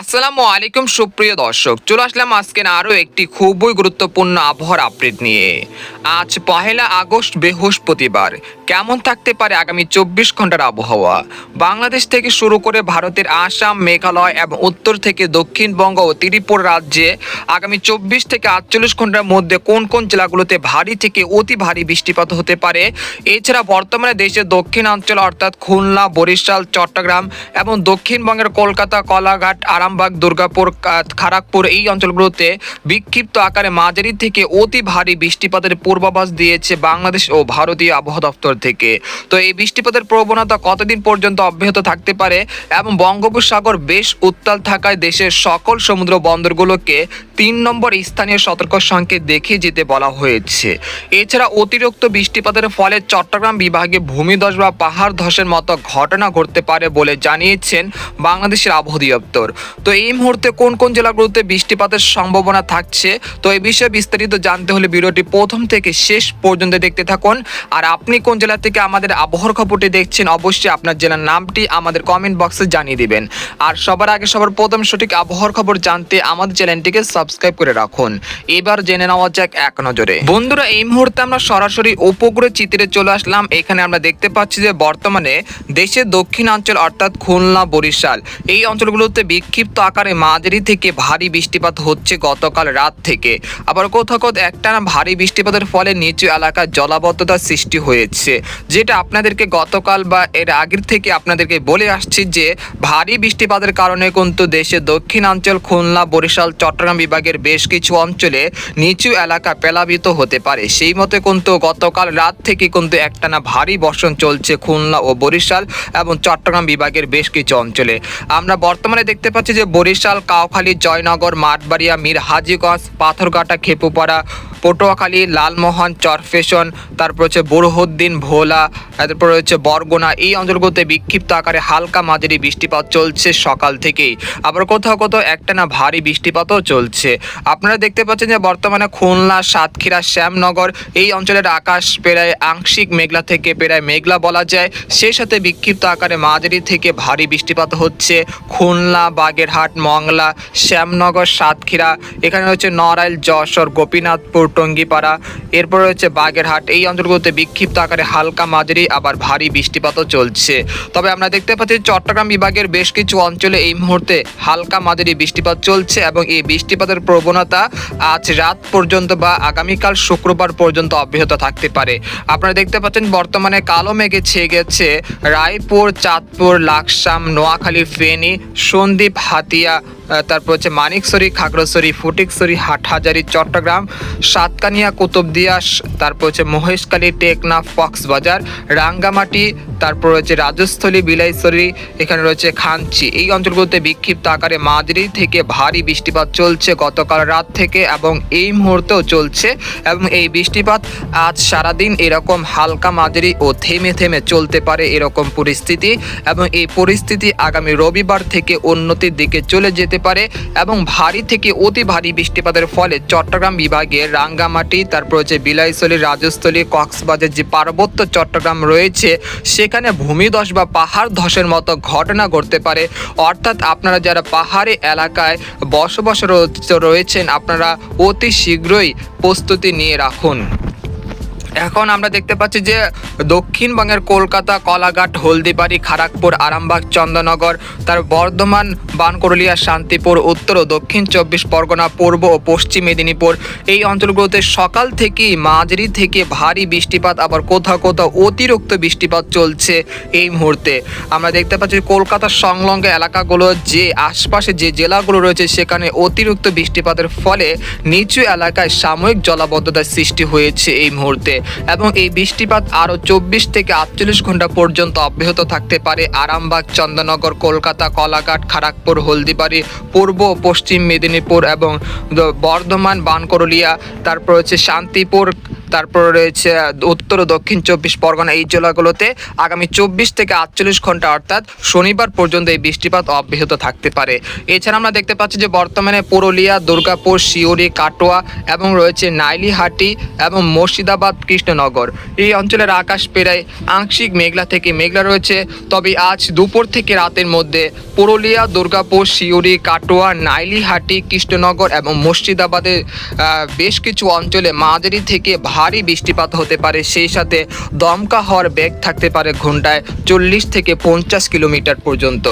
আসসালামু আলাইকুম, সুপ্রিয় দর্শক। চলে আসলাম আজকে আরও একটি খুবই গুরুত্বপূর্ণ আবহাওয়ার আপডেট নিয়ে। আজ পহেলা আগস্ট, বৃহস্পতিবার। কেমন থাকতে পারে আগামী চব্বিশ ঘণ্টার আবহাওয়া? বাংলাদেশ থেকে শুরু করে ভারতের আসাম, মেঘালয় এবং উত্তর থেকে দক্ষিণবঙ্গ ও ত্রিপুর রাজ্যে আগামী চব্বিশ থেকে আটচল্লিশ ঘণ্টার মধ্যে কোন কোন জেলাগুলোতে ভারী থেকে অতি ভারী বৃষ্টিপাত হতে পারে? এছাড়া বর্তমানে দেশের দক্ষিণাঞ্চল অর্থাৎ খুলনা, বরিশাল, চট্টগ্রাম এবং দক্ষিণবঙ্গের কলকাতা, কলাঘাট আরামবাগ দুর্গাপুর খড়গপুর এই অঞ্চলগুলোতে বিক্ষিপ্ত আকারে মাঝারি থেকে অতি ভারী বৃষ্টিপাতের পূর্বাভাস দিয়েছে বাংলাদেশ ও ভারতীয় আবহাওয়া দপ্তর থেকে। তো এই বৃষ্টিপাতের প্রবণতা কতদিন পর্যন্ত অব্যাহত থাকতে পারে এবং বঙ্গোপসাগর বেশ উত্তাল থাকায় দেশের সকল সমুদ্র বন্দরগুলোকে তিন নম্বর স্থানীয় সতর্ক সংকেত দেখে যেতে বলা হয়েছে। এছাড়া অতিরিক্ত বৃষ্টিপাতের ফলে চট্টগ্রাম বিভাগে ভূমিধস বা পাহাড় ধসের মতো ঘটনা ঘটতে পারে বলে জানিয়েছেন বাংলাদেশের আবহাওয়া দপ্তর। তো এই মুহূর্তে কোন কোন জেলাগুলোতে বৃষ্টিপাতের সম্ভাবনা থাকছে? তো এই বিষয়ে বিস্তারিত জানতে হলে ভিডিওটি প্রথম থেকে শেষ পর্যন্ত দেখতে থাকুন। আর আপনি কোন জেলা থেকে আমাদের আবহাওয়ার খবরটি দেখছেন, অবশ্যই আপনার জেলার নামটি আমাদের কমেন্ট বক্সে জানিয়ে দিবেন। আর সবার আগে সবার প্রথম সঠিক আবহাওয়ার খবর জানতে আমাদের চ্যানেলটিকে সাবস্ক্রাইব করে রাখুন। এবার জেনে নেওয়া যাক এক নজরে। বন্ধুরা, এই মুহূর্তে আমরা সরাসরি উপগ্রহ চিত্রে চলে আসলাম। এখানে আমরা দেখতে পাচ্ছি যে বর্তমানে দেশের দক্ষিণাঞ্চল অর্থাৎ খুলনা, বরিশাল এই অঞ্চলগুলোতে বিক্ষিপ্ত আকারে মাঝারি থেকে ভারী বৃষ্টিপাত হচ্ছে গতকাল রাত থেকে। আবার কোথাও কোথাও একটানা ভারী বৃষ্টিপাতের ফলে নিচু এলাকার জলাবদ্ধতার সৃষ্টি হয়েছে। যেটা আপনাদেরকে গতকাল বা এর আগের থেকে আপনাদেরকে বলে আসছি যে, ভারী বৃষ্টিপাতের কারণে কিন্তু দেশের দক্ষিণাঞ্চল, খুলনা, বরিশাল, চট্টগ্রাম বিভাগের বেশ কিছু অঞ্চলে নিচু এলাকা পেলাবিত হতে পারে। সেই মতে কিন্তু গতকাল রাত থেকে কিন্তু একটানা ভারী বর্ষণ চলছে খুলনা ও বরিশাল এবং চট্টগ্রাম বিভাগের বেশ কিছু অঞ্চলে। আমরা বর্তমানে দেখতে পাচ্ছি যে বরিশাল কাউখালী জয়নগর মাঠবাড়িয়া মীর হাজিগঞ্জ পাথরঘাটা খেপুপাড়া পটুয়াখালী লালমোহন চরফেশন তারপর হচ্ছে বুরহুদ্দিন ভোলা, তারপর হচ্ছে বরগুনা, এই অঞ্চলগুলোতে বিক্ষিপ্ত আকারে হালকা মাঝারি বৃষ্টিপাত চলছে সকাল থেকেই। আবার কোথাও কোথাও একটানা ভারী বৃষ্টিপাতও চলছে। আপনারা দেখতে পাচ্ছেন যে বর্তমানে খুলনা, সাতক্ষীরা, শ্যামনগর, এই অঞ্চলের আকাশ প্রায় আংশিক মেঘলা থেকে প্রায় মেঘলা বলা যায়। সেই সাথে বিক্ষিপ্ত আকারে মাঝারি থেকে ভারী বৃষ্টিপাত হচ্ছে খুলনা, বাগেরহাট, মংলা, শ্যামনগর, সাতক্ষীরা। এখানে হচ্ছে নড়াইল, যশোর, গোপীনাথপুর টঙ্গিপাড়া। এরপর হচ্ছে বাগেরহাট। এই অঞ্চলগুলোতে বিক্ষিপ্ত আকারে হালকা মাঝারি, আবার ভারী বৃষ্টিপাতও চলছে। তবে আমরা দেখতে পাচ্ছি চট্টগ্রাম বিভাগের বেশ কিছু অঞ্চলে এই মুহূর্তে হালকা মাঝারি বৃষ্টিপাত চলছে এবং এই বৃষ্টিপাতের প্রবণতা আজ রাত পর্যন্ত বা আগামীকাল শুক্রবার পর্যন্ত অব্যাহত থাকতে পারে। আপনারা দেখতে পাচ্ছেন বর্তমানে কালো মেঘে ছেয়ে গেছে রায়পুর, চাঁদপুর, লাকসাম, নোয়াখালী, ফেনী, সন্দ্বীপ, হাতিয়া তারপর হচ্ছে মানিকসরি, খাগড়াছড়ি ফটিকছড়ি হাটহাজারি, চট্টগ্রাম, সাতকানিয়া কুতুবদিয়া তারপর হচ্ছে মহেশখালী টেকনাফ কক্সবাজার, রাঙ্গামাটি, তারপর হচ্ছে রাজস্থলী, বিলাইছড়ি, এখানে রয়েছে খানচি এই অঞ্চলগুলোতে বিক্ষিপ্ত আকারে মাঝারি থেকে ভারী বৃষ্টিপাত চলছে গতকাল রাত থেকে এবং এই মুহূর্তেও চলছে এবং এই বৃষ্টিপাত আজ সারাদিন এরকম হালকা মাঝারি ও থেমে থেমে চলতে পারে এরকম পরিস্থিতি এবং এই পরিস্থিতি আগামী রবিবার থেকে উন্নতির দিকে চলে যেতে পারে এবং ভারী থেকে অতি ভারী বৃষ্টিপাতের ফলে চট্টগ্রাম বিভাগের রাঙ্গামাটি, তারপর হচ্ছে বিলাইছড়ি, রাজস্থলী, কক্সবাজার যে পার্বত্য চট্টগ্রাম রয়েছে, সেখানে ভূমিধস বা পাহাড় ধসের মতো ঘটনা ঘটতে পারে। অর্থাৎ আপনারা যারা পাহাড়ি এলাকায় বসবাস রয়েছেন, আপনারা অতি শীঘ্রই প্রস্তুতি নিয়ে রাখুন। এখন আমরা দেখতে পাচ্ছি যে দক্ষিণবঙ্গের কলকাতা, কলাঘাট, হলদিবাড়ি খড়গপুর আরামবাগ চন্দননগর তার বর্ধমান বানকরলিয়া শান্তিপুর, উত্তর ও দক্ষিণ চব্বিশ পরগনা, পূর্ব ও পশ্চিম মেদিনীপুর। এই অঞ্চলগুলোতে সকাল থেকেই মাঝারি থেকে ভারী বৃষ্টিপাত, আবার কোথাও কোথাও অতিরিক্ত বৃষ্টিপাত চলছে এই মুহূর্তে। আমরা দেখতে পাচ্ছি কলকাতা সংলগ্ন এলাকাগুলো, যে আশপাশে যে জেলাগুলো রয়েছে, সেখানে অতিরিক্ত বৃষ্টিপাতের ফলে নিচু এলাকায় সাময়িক জলাবদ্ধতার সৃষ্টি হয়েছে এই মুহূর্তে। এবং এই বৃষ্টিপাত আরও চব্বিশ থেকে আটচল্লিশ ঘণ্টা পর্যন্ত অব্যাহত থাকতে পারে। আরামবাগ চন্দননগর কলকাতা, কলাঘাট খড়গপুর হলদিবাড়ি, পূর্ব পশ্চিম মেদিনীপুর এবং বর্ধমান, বানকরলিয়া, তারপর হচ্ছে শান্তিপুর, তারপর রয়েছে উত্তর ও দক্ষিণ চব্বিশ পরগনা এই জেলাগুলোতে আগামী চব্বিশ থেকে আটচল্লিশ ঘণ্টা অর্থাৎ শনিবার পর্যন্ত এই বৃষ্টিপাত অব্যাহত থাকতে পারে। এছাড়া আমরা দেখতে পাচ্ছি যে বর্তমানে পুরুলিয়া, দুর্গাপুর শিউরি কাটোয়া এবং রয়েছে নাইলিহাটি এবং মুর্শিদাবাদ কৃষ্ণনগর। এই অঞ্চলের আকাশ প্রায় আংশিক মেঘলা থেকে মেঘলা রয়েছে। তবে আজ দুপুর থেকে রাতের মধ্যে পুরুলিয়া, দুর্গাপুর শিউরি কাটোয়া, নাইলিহাটি, কৃষ্ণনগর এবং মুর্শিদাবাদের বেশ কিছু অঞ্চলে মাঝারি থেকে ভারী বৃষ্টিপাত হতে পারে। সেই সাথে দমকা হওয়ার বেগ থাকতে পারে ঘন্টায় চল্লিশ থেকে পঞ্চাশ কিলোমিটার পর্যন্ত।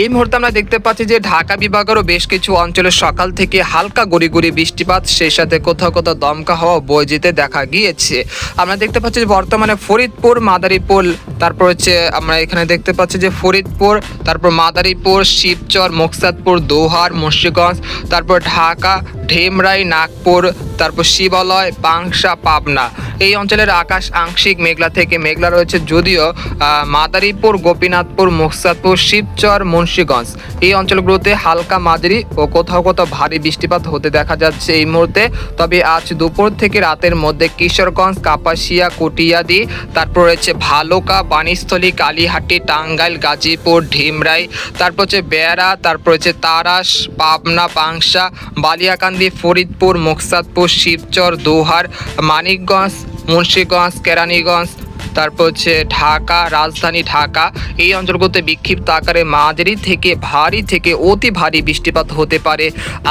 এই মুহূর্তে আমরা দেখতে পাচ্ছি যে ঢাকা বিভাগেরও বেশ কিছু অঞ্চলে সকাল থেকে হালকা গড়ি গড়ি বৃষ্টিপাত, সেই সাথে কোথাও কোথাও দমকা হওয়া বয়ে যেতে দেখা গিয়েছে। আমরা দেখতে পাচ্ছি যে বর্তমানে ফরিদপুর, মাদারীপুর, তারপর হচ্ছে আমরা এখানে দেখতে পাচ্ছি যে ফরিদপুর, তারপর মাদারীপুর, শিবচর, মোকসাদপুর, দোহার, মুন্সিগঞ্জ, তারপর ঢাকা ঢেমরাই নাগপুর তারপর শিবালয় পাংশা পাবনা। এই অঞ্চলের আকাশ আংশিক মেঘলা থেকে মেঘলা রয়েছে যদিও মাদারীপুর, গোপীনাথপুর, মুকসাদপুর, শিবচর, মুন্সীগঞ্জ। এই অঞ্চলগুলোতে হালকা মাঝারি ও কোথাও কোথাও ভারী বৃষ্টিপাত হতে দেখা যাচ্ছে এই মুহূর্তে। তবে আজ দুপুর থেকে রাতের মধ্যে কিশোরগঞ্জ, কাপাসিয়া, কটিয়াদি, তারপর রয়েছে ভালুকা, বাণীস্থলী, কালীহাটি, টাঙ্গাইল, গাজীপুর, ঢিমরাই, তারপর হচ্ছে বেড়া তারপর হচ্ছে তারাস, পাবনা পাংশা বালিয়াকান্দি, ফরিদপুর, মুকসাদপুর শিবচর, দোহার, মানিকগঞ্জ, মুন্সিগঞ্জ, কেরানীগঞ্জ, তারপর হচ্ছে ঢাকা, রাজধানী ঢাকা। এই অঞ্চলগুলোতে বিক্ষিপ্ত আকারে মাঝারি থেকে ভারী থেকে অতি ভারী বৃষ্টিপাত হতে পারে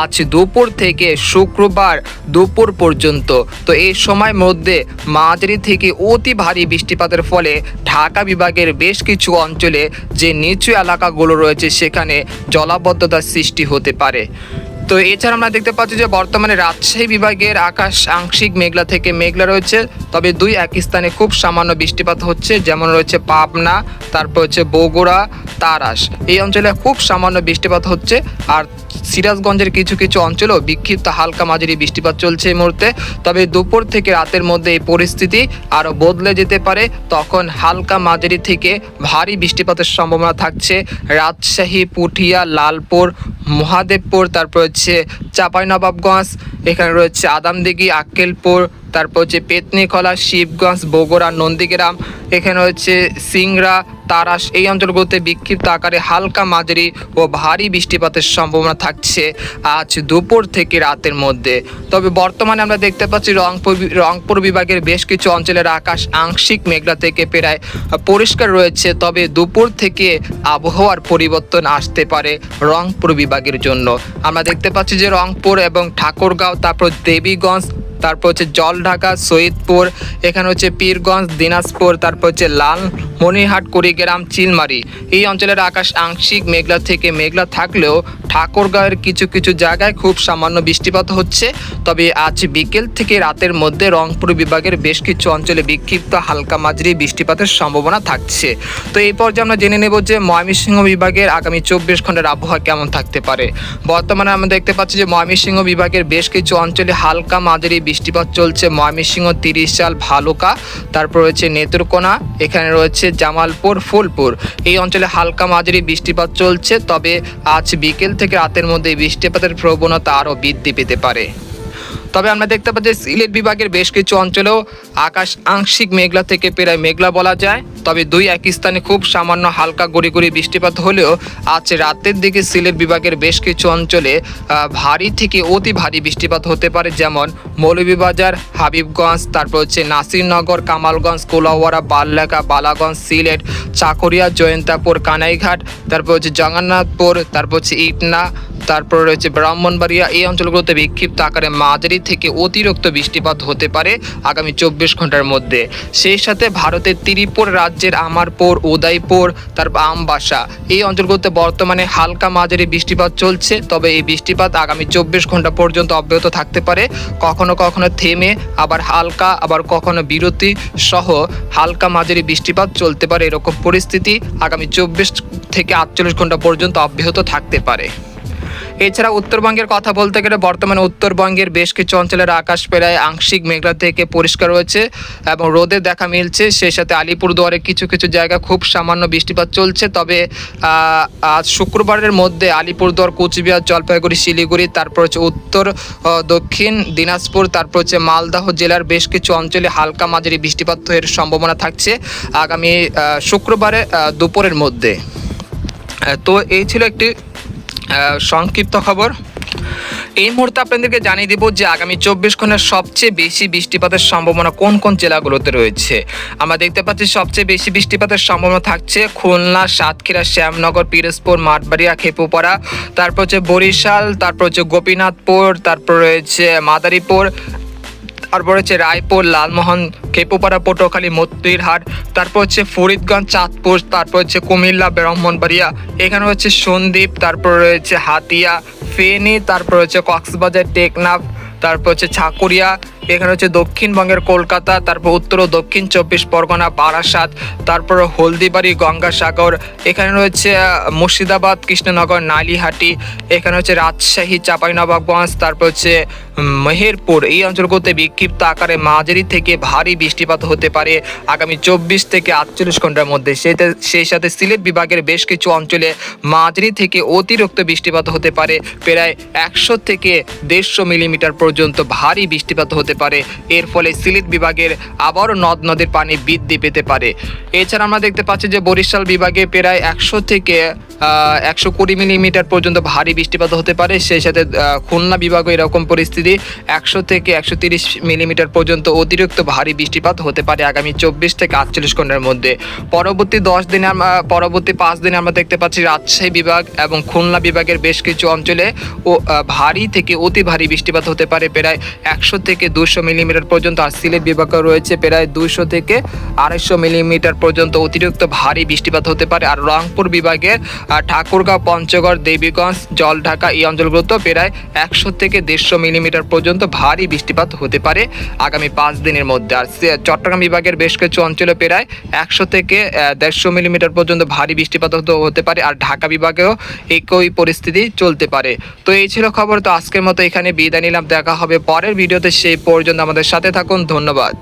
আজ দুপুর থেকে শুক্রবার দুপুর পর্যন্ত। তো এই সময় মধ্যে মাঝারি থেকে অতি ভারী বৃষ্টিপাতের ফলে ঢাকা বিভাগের বেশ কিছু অঞ্চলে যে নিচু এলাকাগুলো রয়েছে, সেখানে জলাবদ্ধতার সৃষ্টি হতে পারে। তো এছাড়া আমরা দেখতে পাচ্ছি যে বর্তমানে রাজশাহী বিভাগের আকাশ আংশিক মেঘলা থেকে মেঘলা রয়েছে। তবে দুই এক স্থানে খুব সামান্য বৃষ্টিপাত হচ্ছে, যেমন রয়েছে পাবনা, তারপর হচ্ছে বগুড়া, তারাস। এই অঞ্চলে খুব সামান্য বৃষ্টিপাত হচ্ছে, আর সিরাজগঞ্জের কিছু কিছু অঞ্চলেও বিক্ষিপ্ত হালকা মাঝারি বৃষ্টিপাত চলছে এই মুহূর্তে। তবে দুপুর থেকে রাতের মধ্যে এই পরিস্থিতি আরও বদলে যেতে পারে, তখন হালকা মাঝারি থেকে ভারী বৃষ্টিপাতের সম্ভাবনা থাকছে। রাজশাহী, পুঠিয়া, লালপুর, মহাদেবপুর, তারপর হচ্ছে চাঁপাইনবাবগঞ্জ, এখানে রয়েছে আদামদিঘি, আক্কেলপুর তারপর হচ্ছে পেতনিখলা শিবগঞ্জ বগুড়া নন্দীগ্রাম এখানে হচ্ছে সিংরা, তারাস এই অঞ্চলগুলোতে বিক্ষিপ্ত আকারে হালকা মাঝারি ও ভারী বৃষ্টিপাতের সম্ভাবনা থাকছে আজ দুপুর থেকে রাতের মধ্যে। তবে বর্তমানে আমরা দেখতে পাচ্ছি রংপুর রংপুর বিভাগের বেশ কিছু অঞ্চলের আকাশ আংশিক মেঘলা থেকে প্রায় পরিষ্কার রয়েছে, তবে দুপুর থেকে আবহাওয়ার পরিবর্তন আসতে পারে রংপুর বিভাগের জন্য। আমরা দেখতে পাচ্ছি যে রংপুর এবং ঠাকুরগাঁও, তারপর দেবীগঞ্জ, তারপর হচ্ছে জলঢাকা, সৈয়দপুর, এখানে হচ্ছে পীরগঞ্জ, দিনাজপুর তারপর হচ্ছে লাল মনিরহাট, কুড়িগ্রাম, চিলমারি। এই অঞ্চলের আকাশ আংশিক মেঘলা থেকে মেঘলা থাকলেও ঠাকুরগাঁওয়ের কিছু কিছু জায়গায় খুব সামান্য বৃষ্টিপাত হচ্ছে। তবে আজ বিকেল থেকে রাতের মধ্যে রংপুর বিভাগের বেশ কিছু অঞ্চলে বিক্ষিপ্ত হালকা মাঝারি বৃষ্টিপাতের সম্ভাবনা থাকছে। তো এই পর্যায়ে আমরা জেনে নেব যে ময়মনসিংহ বিভাগের আগামী চব্বিশ ঘণ্টার আবহাওয়া কেমন থাকতে পারে। বর্তমানে আমরা দেখতে পাচ্ছি যে ময়মনসিংহ বিভাগের বেশ কিছু অঞ্চলে হালকা মাঝারি বৃষ্টিপাত চলছে। ময়মনসিংহ তিরিশ সাল ভালুকা, তারপর রয়েছে নেত্রকোনা এখানে রয়েছে জামালপুর, ফুলপুর। এই অঞ্চলে হালকা মাঝারি বৃষ্টিপাত চলছে, তবে আজ বিকেল থেকে রাতের মধ্যে বৃষ্টিপাতের প্রবণতা আরও বৃদ্ধি পেতে পারে। তবে আমরা দেখতে পাচ্ছি সিলেট বিভাগের বেশ কিছু অঞ্চলেও আকাশ আংশিক মেঘলা থেকে প্রায় মেঘলা বলা যায়। তবে দুই এক স্থানে খুব সামান্য হালকা গড়ি গড়ি বৃষ্টিপাত হলেও আজ রাতের দিকে সিলেট বিভাগের বেশ কিছু অঞ্চলে ভারী থেকে অতি ভারী বৃষ্টিপাত হতে পারে যেমন মৌলভীবাজার, হাবিবগঞ্জ, তারপর হচ্ছে নাসিরনগর, কামালগঞ্জ কোলাওয়ারা বাল্লাকা, বালাগঞ্জ, সিলেট, চাকরিয়া, জয়ন্তাপুর, কানাইঘাট, তারপর হচ্ছে জগন্নাথপুর, তারপর হচ্ছে ইটনা, তারপর রয়েছে ব্রাহ্মণবাড়িয়া। এই অঞ্চলগুলোতে বিক্ষিপ্ত আকারে মাঝারি থেকে অতিরিক্ত বৃষ্টিপাত হতে পারে আগামী চব্বিশ ঘণ্টার মধ্যে। সেই সাথে ভারতের ত্রিপুর রাজ্যের আমারপুর, উদয়পুর তারপর আমবাসা এই অঞ্চলগুলোতে বর্তমানে হালকা মাঝারি বৃষ্টিপাত চলছে, তবে এই বৃষ্টিপাত আগামী চব্বিশ ঘণ্টা পর্যন্ত অব্যাহত থাকতে পারে। কখনো কখনো থেমে, আবার হালকা, আবার কখনো বিরতি সহ হালকা মাঝারি বৃষ্টিপাত চলতে পারে এরকম পরিস্থিতি। আগামী চব্বিশ থেকে আটচল্লিশ ঘণ্টা পর্যন্ত অব্যাহত থাকতে পারে। এছাড়া উত্তরবঙ্গের কথা বলতে গেলে বর্তমানে উত্তরবঙ্গের বেশ কিছু অঞ্চলের আকাশ প্রায় আংশিক মেঘলা থেকে পরিষ্কার রয়েছে এবং রোদে দেখা মিলছে। সেই সাথে আলিপুরদুয়ারে কিছু কিছু জায়গা খুব সামান্য বৃষ্টিপাত চলছে। তবে আজ শুক্রবারের মধ্যে আলিপুরদুয়ার, কোচবিহার, জলপাইগুড়ি, শিলিগুড়ি, তারপর হচ্ছে উত্তর দক্ষিণ দিনাজপুর, তারপর হচ্ছে মালদহ জেলার বেশ কিছু অঞ্চলে হালকা মাঝারি বৃষ্টিপাত এর সম্ভাবনা থাকছে আগামী শুক্রবারে দুপুরের মধ্যে। তো এই ছিল একটি সংক্ষিপ্ত খবর। এই মুহূর্তে আপনাদেরকে জানিয়ে দেব যে আগামী চব্বিশ ঘণ্টার সবচেয়ে বেশি বৃষ্টিপাতের সম্ভাবনা কোন কোন জেলাগুলোতে রয়েছে। আমরা দেখতে পাচ্ছি সবচেয়ে বেশি বৃষ্টিপাতের সম্ভাবনা থাকছে খুলনা, সাতক্ষীরা, শ্যামনগর, পিরোজপুর, মাঠবাড়িয়া, খেপুপাড়া, তারপর হচ্ছে বরিশাল, তারপর হচ্ছে গোপীনাথপুর, তারপর রয়েছে মাদারীপুর তারপর হচ্ছে রায়পুর, লালমোহন খেপুপাড়া পটুয়াখালী, মতিরহাট, তারপর হচ্ছে ফরিদগঞ্জ, চাঁদপুর, তারপর হচ্ছে কুমিল্লা, ব্রাহ্মণবাড়িয়া, এখানে হচ্ছে সন্দ্বীপ তারপর রয়েছে হাতিয়া, ফেনি, তারপর হচ্ছে কক্সবাজার, টেকনাফ, তারপর হচ্ছে ছাকুরিয়া এখানে হচ্ছে দক্ষিণবঙ্গের কলকাতা, তারপর উত্তর ও দক্ষিণ চব্বিশ পরগনা, বারাসাত, তারপর হলদিবাড়ি, গঙ্গাসাগর, এখানে রয়েছে মুর্শিদাবাদ, কৃষ্ণনগর, নালিহাটি, এখানে হচ্ছে রাজশাহী, চাঁপাইনবাবগঞ্জ, তারপর হচ্ছে মেহেরপুর। এই অঞ্চলগুলোতে বিক্ষিপ্ত আকারে মাঝারি থেকে ভারী বৃষ্টিপাত হতে পারে আগামী চব্বিশ থেকে আটচল্লিশ ঘণ্টার মধ্যে। সেই সাথে সিলেট বিভাগের বেশ কিছু অঞ্চলে মাঝারি থেকে অতিরিক্ত বৃষ্টিপাত হতে পারে। প্রায় একশো থেকে দেড়শো মিলিমিটার পর্যন্ত ভারী বৃষ্টিপাত হতে পারে। এর ফলে সিলেট বিভাগের আবারও নদ নদীর পানি বৃদ্ধি পেতে পারে। এছাড়া আমরা দেখতে পাচ্ছি যে বরিশাল বিভাগে প্রায় একশো থেকে একশো কুড়ি মিলিমিটার পর্যন্ত ভারী বৃষ্টিপাত হতে পারে। সেই সাথে খুলনা বিভাগে এরকম পরিস্থিতি। একশো থেকে একশো তিরিশ মিলিমিটার পর্যন্ত অতিরিক্ত ভারী বৃষ্টিপাত হতে পারে আগামী চব্বিশ থেকে আটচল্লিশ ঘণ্টার মধ্যে। পরবর্তী দশ দিনে পরবর্তী পাঁচ দিনে আমরা দেখতে পাচ্ছি রাজশাহী বিভাগ এবং খুলনা বিভাগের বেশ কিছু অঞ্চলে ও ভারী থেকে অতি ভারী বৃষ্টিপাত হতে পারে। প্রায় একশো থেকে দুশো মিলিমিটার পর্যন্ত আর সিলেট বিভাগে রয়েছে প্রায় দুশো থেকে আড়াইশো মিলিমিটার পর্যন্ত অতিরিক্ত ভারী বৃষ্টিপাত হতে পারে। আর রংপুর বিভাগের ঠাকুরগাঁও, পঞ্চগড়, দেবীগঞ্জ, জলঢাকা এই অঞ্চলগুলোতেও প্রায় একশো থেকে দেড়শো মিলিমিটার পর্যন্ত ভারী বৃষ্টিপাত হতে পারে আগামী পাঁচ দিনের মধ্যে। আর চট্টগ্রাম বিভাগের বেশ কিছু অঞ্চলে প্রায় একশো থেকে দেড়শো মিলিমিটার পর্যন্ত ভারী বৃষ্টিপাত হতে পারে আর ঢাকা বিভাগেও একই পরিস্থিতি চলতে পারে। তো এই ছিল খবর। তো আজকের মতো এখানে বিদায় নিলাম। দেখা হবে পরের ভিডিওতে। সেই পর্যন্ত আমাদের সাথে থাকুন ধন্যবাদ।